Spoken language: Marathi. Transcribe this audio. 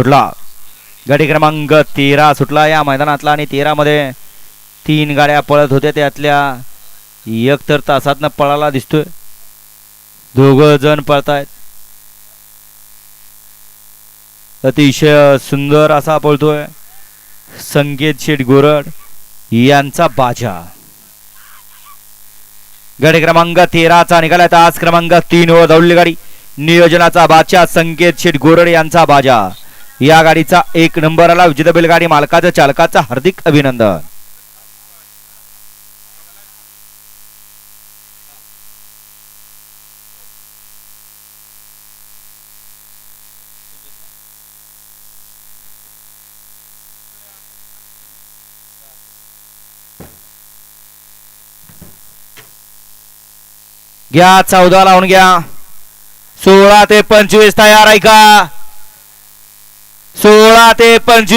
सुटला. गाडी क्रमांक तेरा सुटला. या मैदानातला आणि तेरामध्ये तीन गाड्या पळत होत्या. त्यातल्या एक तर तासातनं पळाला दिसतोय. दोघं जण पळतायत. अतिशय सुंदर असा पळतोय. संकेत शेठ गोरड यांचा बाजा. गाडी क्रमांक तेराचा निघाला तास क्रमांक तीन वर धावली गाडी. नियोजनाचा बादशाह संकेत शेठ गोरड यांचा बाजा. या गाडीचा एक नंबर आला विजेता बैलगाडी मालकाचं चालकाचं हार्दिक अभिनंदन. घ्या चौदा लावून घ्या. सोळा ते पंचवीस तयार आहे का? सोळा ते पंचवीस